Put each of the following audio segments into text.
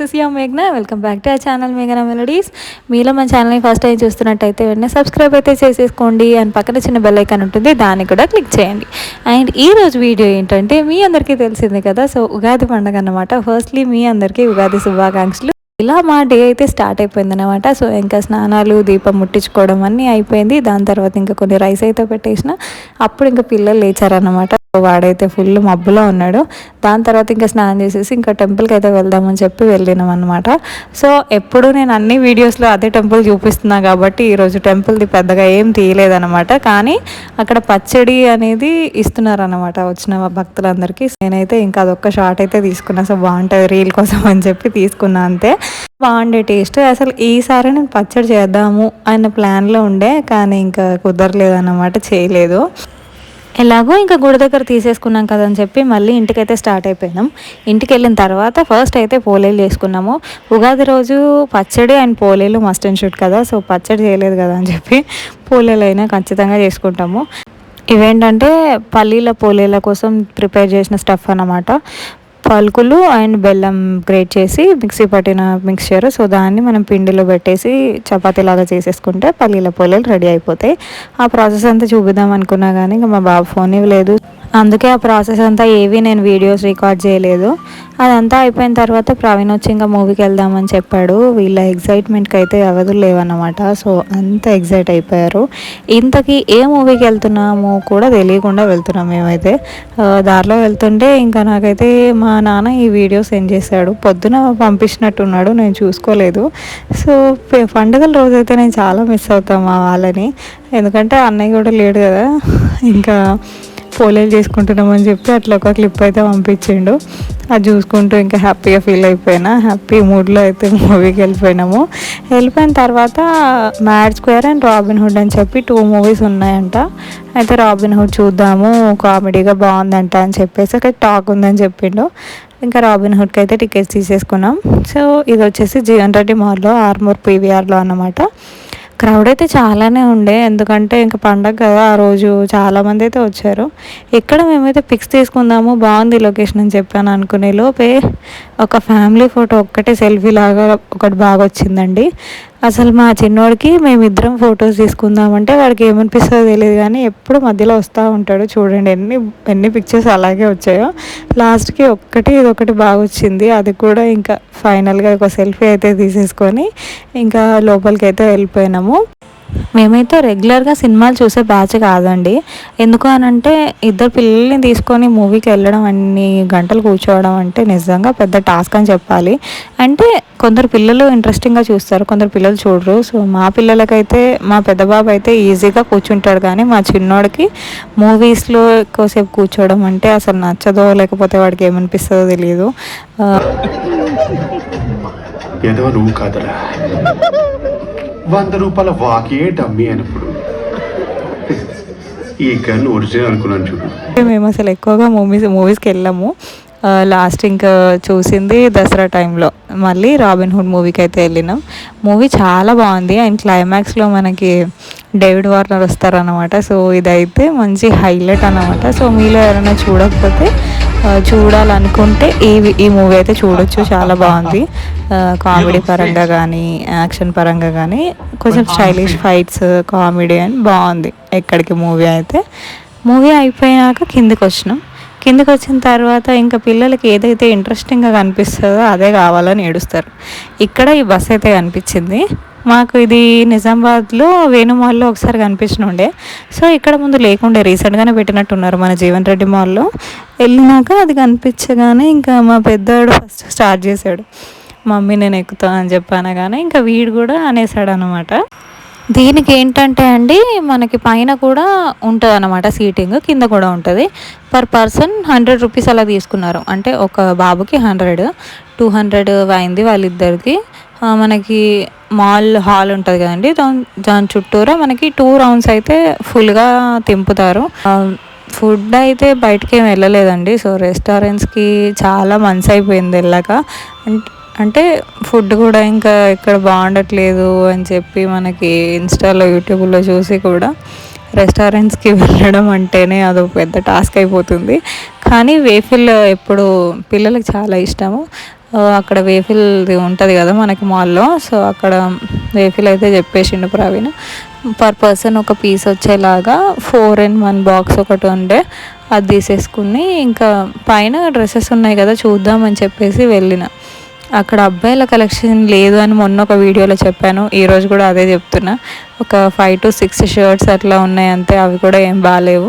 This is ya మేఘ్నా. Welcome back to a channel మేఘనా melodies మీలో మన ఛానల్ని ఫస్ట్ టైం చూస్తున్నట్టయితే వెంటనే సబ్స్క్రైబ్ అయితే చేసేసుకోండి. అండ్ పక్కన చిన్న బెల్ ఐకాన్ ఉంటుంది దాన్ని కూడా క్లిక్ చేయండి. అండ్ ఈ రోజు వీడియో ఏంటంటే మీ అందరికీ తెలిసింది కదా సో ఉగాది పండుగ అనమాట ఫస్ట్లీ మీ అందరికీ ఉగాది శుభాకాంక్షలు. ఇలా మా డే అయితే స్టార్ట్ అయిపోయింది అనమాట సో ఇంకా స్నానాలు దీపం ముట్టించుకోవడం అన్నీ అయిపోయింది. దాని తర్వాత ఇంకా కొన్ని రైస్ అయితే పెట్టేసిన. అప్పుడు ఇంకా పిల్లలు లేచారనమాట వాడైతే ఫుల్ మబ్బులో ఉన్నాడు. దాని తర్వాత ఇంకా స్నానం చేసేసి ఇంకా టెంపుల్కి అయితే వెళ్దామని చెప్పి వెళ్ళినాం అనమాట సో ఎప్పుడు నేను అన్ని వీడియోస్లో అదే టెంపుల్ చూపిస్తున్నా కాబట్టి ఈరోజు టెంపుల్ది పెద్దగా ఏం తీయలేదనమాట కానీ అక్కడ పచ్చడి అనేది ఇస్తున్నారనమాట వచ్చిన భక్తులందరికీ. నేనైతే ఇంకా అదొక్క షార్ట్ అయితే తీసుకున్నా. సో బాగుంటుంది రీల్ కోసం అని చెప్పి తీసుకున్నా అంతే. బాగుండే టేస్ట్. అసలు ఈసారి నేను పచ్చడి చేద్దాము అన్న ప్లాన్లో ఉండే కానీ ఇంకా కుదరలేదు అన్నమాట చేయలేదు. ఎలాగో ఇంకా గుడి దగ్గర తీసేసుకున్నాం కదా అని చెప్పి మళ్ళీ ఇంటికైతే స్టార్ట్ అయిపోయినాం. ఇంటికి వెళ్ళిన తర్వాత ఫస్ట్ అయితే పోలేలు చేసుకున్నాము. ఉగాది రోజు పచ్చడి అండ్ పోలేలు మస్ట్ అండ్ షూట్ కదా సో పచ్చడి చేయలేదు కదా అని చెప్పి పోలేలు అయినా ఖచ్చితంగా చేసుకుంటాము. ఇవేంటంటే పల్లీల పోలేల కోసం ప్రిపేర్ చేసిన స్టఫ్ అన్నమాట. పలుకులు అండ్ బెల్లం గ్రేట్ చేసి మిక్సీ పట్టిన మిక్స్చర్ సో దాన్ని మనం పిండిలో పెట్టేసి చపాతీలాగా చేసేసుకుంటే పల్లీల పొలలు రెడీ అయిపోతాయి. ఆ ప్రాసెస్ అంతా చూపిద్దాం అనుకున్నా కానీ ఇంకా మా బాబు ఫోన్ ఇవ్వలేదు. అందుకే ఆ ప్రాసెస్ అంతా ఏవి నేను వీడియోస్ రికార్డ్ చేయలేదు. అదంతా అయిపోయిన తర్వాత ప్రవీణ్ వచ్చి ఇంకా మూవీకి వెళ్దామని చెప్పాడు. వీళ్ళ ఎగ్జైట్మెంట్కి అయితే ఎవరు లేవన్నమాట. సో అంత ఎగ్జైట్ అయిపోయారు. ఇంతకీ ఏ మూవీకి వెళ్తున్నామో కూడా తెలియకుండా వెళ్తున్నాం మేమైతే. దారిలో వెళ్తుంటే ఇంకా నాకైతే మా నాన్న ఈ వీడియో సెండ్ చేశాడు. పొద్దున పంపించినట్టున్నాడు నేను చూసుకోలేదు. సో పండుగల రోజైతే నేను చాలా మిస్ అవుతాను మా వాళ్ళని. ఎందుకంటే అన్నయ్య కూడా లేడు కదా. ఇంకా పోలేలు చేసుకుంటున్నామని చెప్పి అట్లా ఒక క్లిప్ అయితే పంపించిండు. అది చూసుకుంటూ ఇంకా హ్యాపీగా ఫీల్ అయిపోయినా. హ్యాపీ మూడ్లో అయితే మూవీకి వెళ్ళిపోయినాము. వెళ్ళిపోయిన తర్వాత mad square and robin hood అని చెప్పి టూ మూవీస్ ఉన్నాయంట. అయితే రాబిన్ హుడ్ చూద్దాము కామెడీగా బాగుందంట అని చెప్పేసి అక్కడ టాక్ ఉందని చెప్పిండు. ఇంకా రాబిన్ హుడ్కి అయితే టికెట్స్ తీసేసుకున్నాం. సో ఇది వచ్చేసి జీవన్ రెడ్డి మాల్లో ఆర్మూర్ పీవీఆర్లో అన్నమాట. క్రౌడ్ అయితే చాలానే ఉండే. ఎందుకంటే ఇంకా పండగ కదా ఆ రోజు చాలామంది అయితే వచ్చారు. ఇక్కడ మేమైతే పిక్స్ తీసుకుందాము బాగుంది లొకేషన్ అని చెప్పాను అనుకునే లోపే ఒక ఫ్యామిలీ ఫోటో ఒక్కటే సెల్ఫీ లాగా ఒకటి బాగా వచ్చిందండి. అసలు మా చిన్నోడికి మేమిద్దరం ఫొటోస్ తీసుకుందామంటే వాడికి ఏమనిపిస్తుందో తెలియదు కానీ ఎప్పుడు మధ్యలో వస్తూ ఉంటాడు చూడండి ఎన్ని ఎన్ని పిక్చర్స్ అలాగే వచ్చాయో. లాస్ట్కి ఒక్కటి ఇది ఒకటి బాగా వచ్చింది. అది కూడా ఇంకా ఫైనల్గా ఒక సెల్ఫీ అయితే తీసేసుకొని ఇంకా లోపలికి అయితే వెళ్ళిపోయినాము. మేమైతే రెగ్యులర్గా సినిమాలు చూసే బ్యాచ్ కాదండి. ఎందుకు అనంటే ఇద్దరు పిల్లల్ని తీసుకొని మూవీకి వెళ్ళడం అన్ని గంటలు కూర్చోవడం అంటే నిజంగా పెద్ద టాస్క్ అని చెప్పాలి. అంటే కొందరు పిల్లలు ఇంట్రెస్టింగ్గా చూస్తారు కొందరు పిల్లలు చూడరు. సో మా పిల్లలకైతే మా పెద్ద బాబు అయితే ఈజీగా కూర్చుంటాడు కానీ మా చిన్నోడికి మూవీస్లో ఎక్కువసేపు కూర్చోవడం అంటే అసలు నచ్చదో లేకపోతే వాడికి ఏమనిపిస్తుందో తెలియదు ఏదో నువ్వు కాదరా. వంద రూపాయల వాకే డమ్మీ అన్నప్పుడు. ఈ గన్ ఒరిజినల్ అనుకున్నాను చూడు. మేము అసలు ఎక్కువగా మూవీస్ మూవీస్కి వెళ్ళాము. లాస్ట్ ఇంకా చూసింది దసరా టైంలో మళ్ళీ రాబిన్ హుడ్ మూవీకి అయితే వెళ్ళినాం. మూవీ చాలా బాగుంది. అండ్ క్లైమాక్స్లో మనకి డేవిడ్ వార్నర్ వస్తారనమాట సో ఇదైతే మంచి హైలైట్ అనమాట సో మీలో ఎవరైనా చూడకపోతే చూడాలనుకుంటే ఈ ఈ మూవీ అయితే చూడొచ్చు. చాలా బాగుంది. కామెడీ పరంగా కానీ యాక్షన్ పరంగా కానీ కొంచెం స్టైలిష్ ఫైట్స్ కామెడీ అని బాగుంది. ఎక్కడికి మూవీ అయితే. మూవీ అయిపోయాక కిందికి వచ్చినాం. కిందకి వచ్చిన తర్వాత ఇంకా పిల్లలకి ఏదైతే ఇంట్రెస్టింగ్గా కనిపిస్తుందో అదే కావాలని ఏడుస్తారు. ఇక్కడ ఈ బస్ అయితే కనిపించింది. మాకు ఇది నిజామాబాద్లో వేణుమాల్లో ఒకసారి కనిపించిన ఉండే. సో ఇక్కడ ముందు లేకుండే రీసెంట్గానే పెట్టినట్టున్నారు మన జీవన్ రెడ్డి మాల్లో. వెళ్ళినాక అది కనిపించగానే ఇంకా మా పెద్దవాడు ఫస్ట్ స్టార్ట్ చేశాడు. మమ్మీ నేను ఎక్కుతా అని చెప్పాను కానీ ఇంకా వీడు కూడా అనేసాడు అనమాట దీనికి ఏంటంటే అండి మనకి పైన కూడా ఉంటుంది అనమాట సీటింగ్ కింద కూడా ఉంటుంది. పర్ పర్సన్ హండ్రెడ్ రూపీస్ అలా తీసుకున్నారు. అంటే ఒక బాబుకి హండ్రెడ్ టూ హండ్రెడ్ అయింది వాళ్ళిద్దరికి మనకి మాల్ హాల్ ఉంటుంది కదండి. దాని దాని చుట్టూరా మనకి టూ రౌండ్స్ అయితే ఫుల్గా తింపుతారు. ఫుడ్ అయితే బయటకి ఏం వెళ్ళలేదండి. సో రెస్టారెంట్స్కి చాలా మంచి అయిపోయింది వెళ్ళాక. అంటే ఫుడ్ కూడా ఇంకా ఇక్కడ బాగుండట్లేదు అని చెప్పి మనకి ఇన్స్టాలో యూట్యూబ్లో చూసి కూడా రెస్టారెంట్స్కి వెళ్ళడం అంటేనే అదో పెద్ద టాస్క్ అయిపోతుంది. కానీ వేఫిల్ ఎప్పుడు పిల్లలకు చాలా ఇష్టము. అక్కడ వేఫిల్ ఉంటుంది కదా మనకి మాల్లో. సో అక్కడ వేఫిల్ అయితే చెప్పేసిండు ప్రవీణ్. పర్ పర్సన్ ఒక పీస్ వచ్చేలాగా ఫోర్ ఇన్ వన్ బాక్స్ ఒకటి ఉండే. అది తీసేసుకుని ఇంకా పైన డ్రెస్సెస్ ఉన్నాయి కదా చూద్దామని చెప్పేసి వెళ్ళిన. అక్కడ అబ్బాయిల కలెక్షన్ లేదు అని మొన్న ఒక వీడియోలో చెప్పాను. ఈరోజు కూడా అదే చెప్తున్నా. ఒక ఫైవ్ టు సిక్స్ షర్ట్స్ అట్లా ఉన్నాయి అంతే. అవి కూడా ఏం బాగాలేవు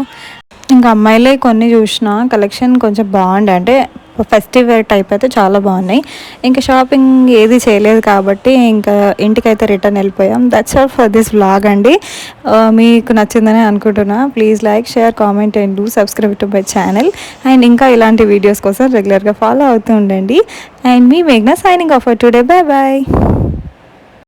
ఇంకా అమ్మాయిలే కొన్ని చూసిన కలెక్షన్ కొంచెం బాగుండే. అంటే ఫెస్టివ్ వేర్ టైప్ అయితే చాలా బాగున్నాయి. ఇంకా షాపింగ్ ఏది చేయలేదు కాబట్టి ఇంకా ఇంటికైతే రిటర్న్ వెళ్ళిపోయాం. That's all for this vlog అండి. మీకు నచ్చిందని అనుకుంటున్నా. Please like share comment and do subscribe to my channel and ఇంకా ఇలాంటి వీడియోస్ కోసం రెగ్యులర్గా ఫాలో అవుతూ ఉండండి. అండ్ మీ మేఘ్నా signing off for today bye bye